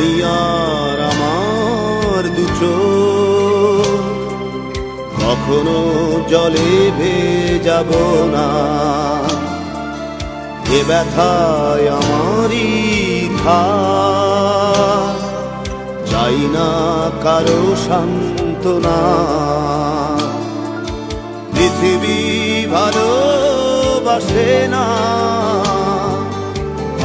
আমি আর আমার দুচো কখনো জলে যাব না। এ ব্যথায় আমারই থা চাই না কারও সান্ত্বনা। পৃথিবী ভালোবাসে না।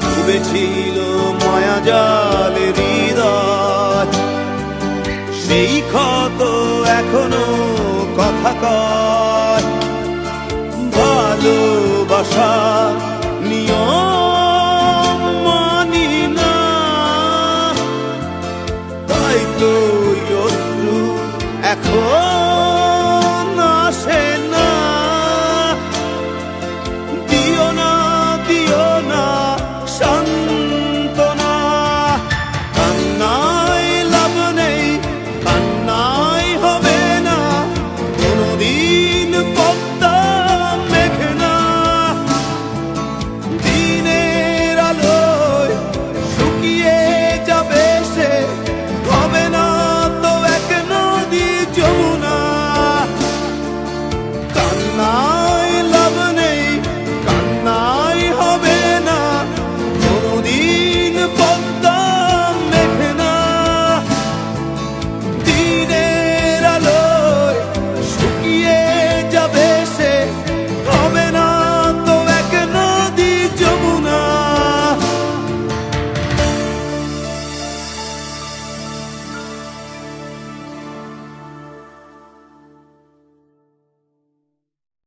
ডুবেছিল মায়া মায়াজাল হৃদয়। সেই ক্ষত এখনও কথা কয়। ভালোবাসা